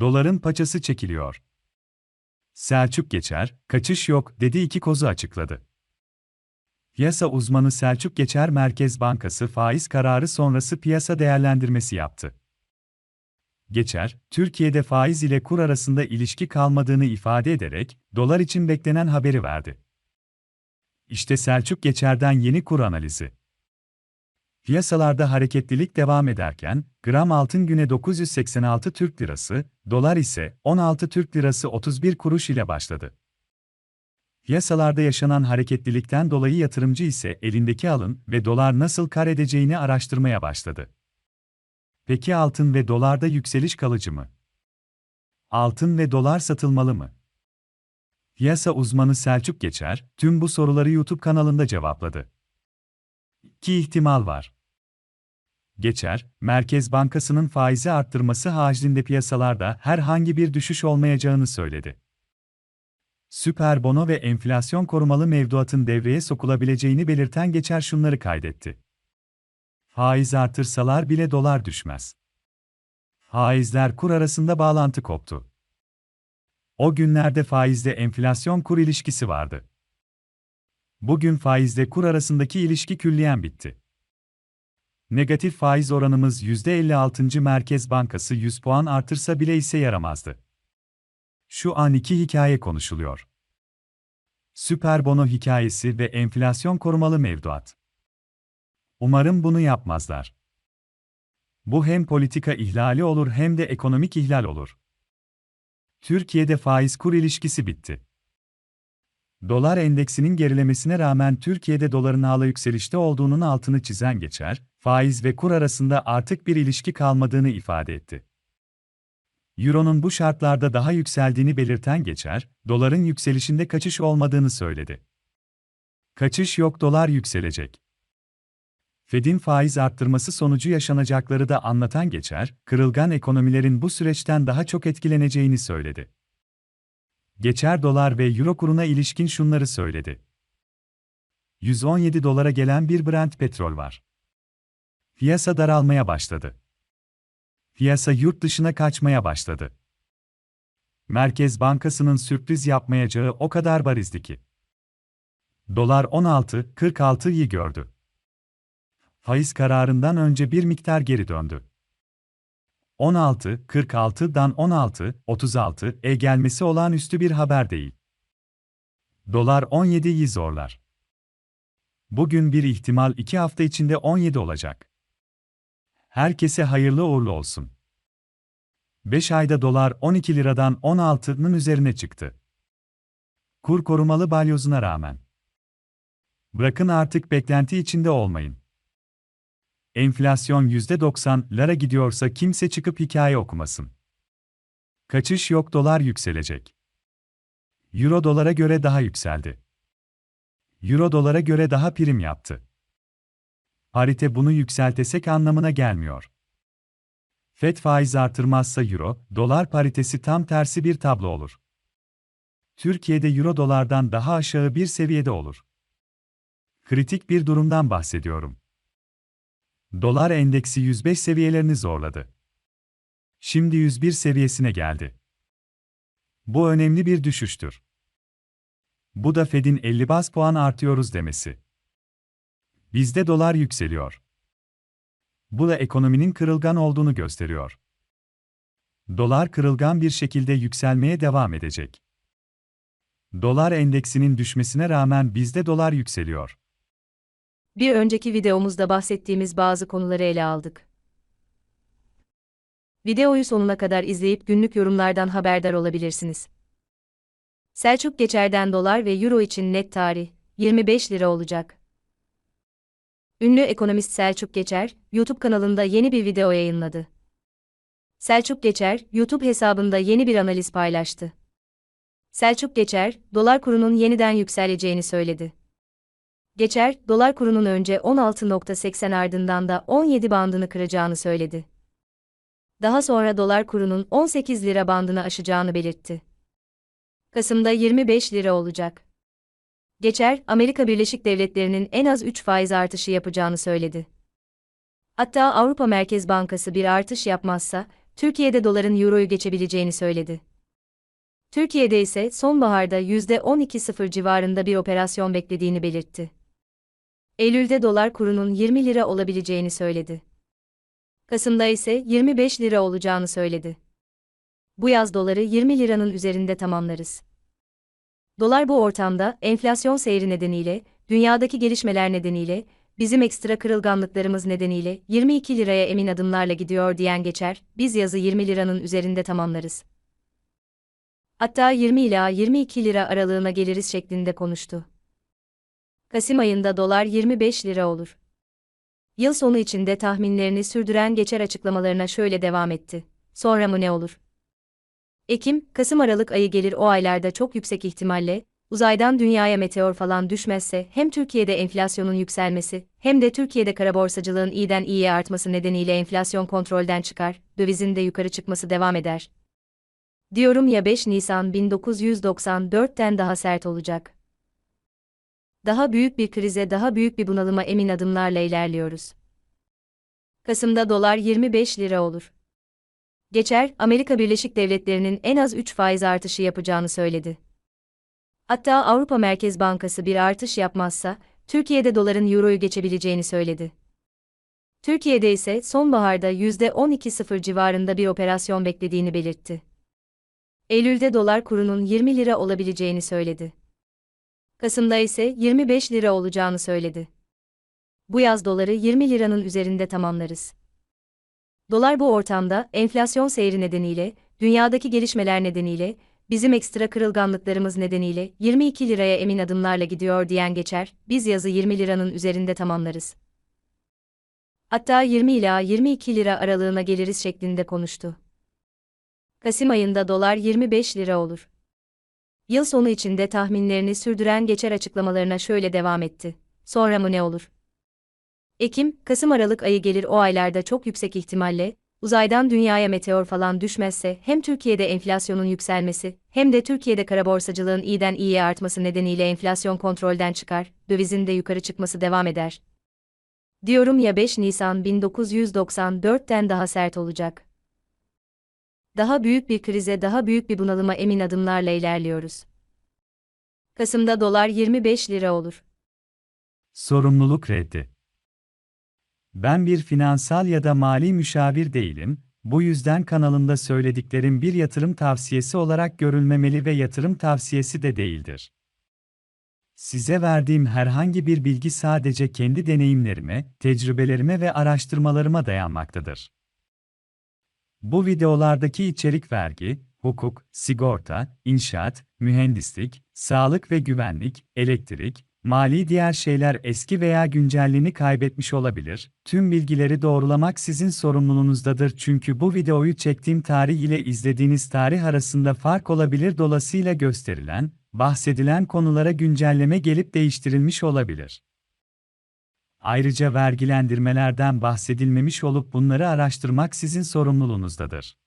Doların paçası çekiliyor. Selçuk Geçer, kaçış yok dedi iki kozu açıkladı. Piyasa uzmanı Selçuk Geçer Merkez Bankası faiz kararı sonrası piyasa değerlendirmesi yaptı. Geçer, Türkiye'de faiz ile kur arasında ilişki kalmadığını ifade ederek, dolar için beklenen haberi verdi. İşte Selçuk Geçer'den yeni kur analizi. Piyasalarda hareketlilik devam ederken, gram altın güne 986 Türk Lirası, dolar ise 16 Türk Lirası 31 kuruş ile başladı. Piyasalarda yaşanan hareketlilikten dolayı yatırımcı ise elindeki alın ve dolar nasıl kar edeceğini araştırmaya başladı. Peki altın ve dolarda yükseliş kalıcı mı? Altın ve dolar satılmalı mı? Piyasa uzmanı Selçuk Geçer, tüm bu soruları YouTube kanalında cevapladı. İki ihtimal var. Geçer, Merkez Bankası'nın faizi arttırması haricinde piyasalarda herhangi bir düşüş olmayacağını söyledi. Süper bono ve enflasyon korumalı mevduatın devreye sokulabileceğini belirten Geçer şunları kaydetti. Faiz artırsalar bile dolar düşmez. Faizler kur arasında bağlantı koptu. O günlerde faizde enflasyon kur ilişkisi vardı. Bugün faizle kur arasındaki ilişki külliyen bitti. Negatif faiz oranımız %56. Merkez Bankası 100 puan artırsa bile ise yaramazdı. Şu an iki hikaye konuşuluyor. Süper bono hikayesi ve enflasyon korumalı mevduat. Umarım bunu yapmazlar. Bu hem politika ihlali olur hem de ekonomik ihlal olur. Türkiye'de faiz kur ilişkisi bitti. Dolar endeksinin gerilemesine rağmen Türkiye'de doların hala yükselişte olduğunun altını çizen geçer, faiz ve kur arasında artık bir ilişki kalmadığını ifade etti. Euro'nun bu şartlarda daha yükseldiğini belirten geçer, doların yükselişinde kaçış olmadığını söyledi. Kaçış yok dolar yükselecek. Fed'in faiz arttırması sonucu yaşanacakları da anlatan geçer, kırılgan ekonomilerin bu süreçten daha çok etkileneceğini söyledi. Geçer dolar ve euro kuruna ilişkin şunları söyledi. 117 dolara gelen bir Brent petrol var. Piyasa daralmaya başladı. Piyasa yurt dışına kaçmaya başladı. Merkez Bankası'nın sürpriz yapmayacağı o kadar barizdi ki. Dolar 16.46'yı gördü. Faiz kararından önce bir miktar geri döndü. 16.46'dan 16.36'e gelmesi olağanüstü bir haber değil. Dolar 17'yi zorlar. Bugün bir ihtimal 2 hafta içinde 17 olacak. Herkese hayırlı uğurlu olsun. 5 ayda dolar 12 liradan 16'nın üzerine çıktı. Kur korumalı balyozuna rağmen. Bırakın artık beklenti içinde olmayın. Enflasyon %90'lara gidiyorsa kimse çıkıp hikaye okumasın. Kaçış yok dolar yükselecek. Euro dolara göre daha yükseldi. Euro dolara göre daha prim yaptı. Parite bunu yükseltesek anlamına gelmiyor. FED faiz artırmazsa euro, dolar paritesi tam tersi bir tablo olur. Türkiye'de euro dolardan daha aşağı bir seviyede olur. Kritik bir durumdan bahsediyorum. Dolar endeksi 105 seviyelerini zorladı. Şimdi 101 seviyesine geldi. Bu önemli bir düşüştür. Bu da Fed'in 50 bas puan artıyoruz demesi. Bizde dolar yükseliyor. Bu da ekonominin kırılgan olduğunu gösteriyor. Dolar kırılgan bir şekilde yükselmeye devam edecek. Dolar endeksinin düşmesine rağmen bizde dolar yükseliyor. Bir önceki videomuzda bahsettiğimiz bazı konuları ele aldık. Videoyu sonuna kadar izleyip günlük yorumlardan haberdar olabilirsiniz. Selçuk Geçer'den dolar ve euro için net tarih 25 lira olacak. Ünlü ekonomist Selçuk Geçer, YouTube kanalında yeni bir video yayınladı. Selçuk Geçer, YouTube hesabında yeni bir analiz paylaştı. Selçuk Geçer, dolar kurunun yeniden yükseleceğini söyledi. Geçer, dolar kurunun önce 16.80 ardından da 17 bandını kıracağını söyledi. Daha sonra dolar kurunun 18 lira bandını aşacağını belirtti. Kasım'da 25 lira olacak. Geçer, Amerika Birleşik Devletleri'nin en az 3 faiz artışı yapacağını söyledi. Hatta Avrupa Merkez Bankası bir artış yapmazsa, Türkiye'de doların euroyu geçebileceğini söyledi. Türkiye'de ise sonbaharda %12.0 civarında bir operasyon beklediğini belirtti. Eylül'de dolar kurunun 20 lira olabileceğini söyledi. Kasım'da ise 25 lira olacağını söyledi. Bu yaz doları 20 liranın üzerinde tamamlarız. Dolar bu ortamda enflasyon seyri nedeniyle, dünyadaki gelişmeler nedeniyle, bizim ekstra kırılganlıklarımız nedeniyle 22 liraya emin adımlarla gidiyor diyen geçer, biz yazı 20 liranın üzerinde tamamlarız. Hatta 20 ila 22 lira aralığına geliriz şeklinde konuştu. Kasım ayında dolar 25 lira olur. Yıl sonu içinde tahminlerini sürdüren geçer açıklamalarına şöyle devam etti. Sonra mı ne olur? Ekim, Kasım Aralık ayı gelir o aylarda çok yüksek ihtimalle, uzaydan dünyaya meteor falan düşmezse hem Türkiye'de enflasyonun yükselmesi hem de Türkiye'de kara borsacılığın iyiden iyiye artması nedeniyle enflasyon kontrolden çıkar, dövizin de yukarı çıkması devam eder. Diyorum ya 5 Nisan 1994'ten daha sert olacak. Daha büyük bir krize, daha büyük bir bunalıma emin adımlarla ilerliyoruz. Kasım'da dolar 25 lira olur. Geçer, Amerika Birleşik Devletleri'nin en az 3 faiz artışı yapacağını söyledi. Hatta Avrupa Merkez Bankası bir artış yapmazsa, Türkiye'de doların euroyu geçebileceğini söyledi. Türkiye'de ise sonbaharda %12.0 civarında bir operasyon beklediğini belirtti. Eylül'de dolar kurunun 20 lira olabileceğini söyledi. Kasım'da ise 25 lira olacağını söyledi. Bu yaz doları 20 liranın üzerinde tamamlarız. Dolar bu ortamda enflasyon seyri nedeniyle, dünyadaki gelişmeler nedeniyle, bizim ekstra kırılganlıklarımız nedeniyle 22 liraya emin adımlarla gidiyor diyen geçer, biz yazı 20 liranın üzerinde tamamlarız. Hatta 20 ila 22 lira aralığına geliriz şeklinde konuştu. Kasım ayında dolar 25 lira olur. Yıl sonu içinde tahminlerini sürdüren geçer açıklamalarına şöyle devam etti. Sonra mı ne olur? Ekim, Kasım Aralık ayı gelir o aylarda çok yüksek ihtimalle, uzaydan dünyaya meteor falan düşmezse hem Türkiye'de enflasyonun yükselmesi hem de Türkiye'de kara borsacılığın iyiden iyiye artması nedeniyle enflasyon kontrolden çıkar, dövizin de yukarı çıkması devam eder. Diyorum ya 5 Nisan 1994'ten daha sert olacak. Daha büyük bir krize, daha büyük bir bunalıma emin adımlarla ilerliyoruz. Kasım'da dolar 25 lira olur. Sorumluluk reddi. Ben bir finansal ya da mali müşavir değilim, bu yüzden kanalımda söylediklerim bir yatırım tavsiyesi olarak görülmemeli ve yatırım tavsiyesi de değildir. Size verdiğim herhangi bir bilgi sadece kendi deneyimlerime, tecrübelerime ve araştırmalarıma dayanmaktadır. Bu videolardaki içerik vergi, hukuk, sigorta, inşaat, mühendislik, sağlık ve güvenlik, elektrik, mali diğer şeyler eski veya güncelliğini kaybetmiş olabilir. Tüm bilgileri doğrulamak sizin sorumluluğunuzdadır çünkü bu videoyu çektiğim tarih ile izlediğiniz tarih arasında fark olabilir dolayısıyla gösterilen, bahsedilen konulara güncelleme gelip değiştirilmiş olabilir. Ayrıca vergilendirmelerden bahsedilmemiş olup bunları araştırmak sizin sorumluluğunuzdadır.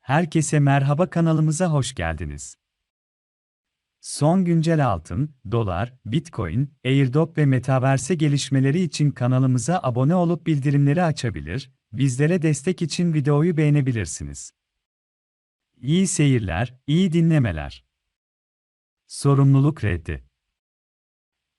Herkese merhaba kanalımıza hoş geldiniz. Son güncel altın, dolar, bitcoin, airdrop ve metaverse gelişmeleri için kanalımıza abone olup bildirimleri açabilir, bizlere destek için videoyu beğenebilirsiniz. İyi seyirler, iyi dinlemeler. Sorumluluk reddi.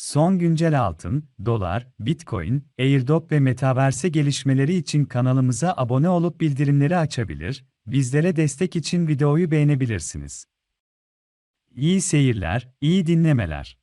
Son güncel altın, dolar, bitcoin, airdrop ve metaverse gelişmeleri için kanalımıza abone olup bildirimleri açabilir, bizlere destek için videoyu beğenebilirsiniz. İyi seyirler, iyi dinlemeler.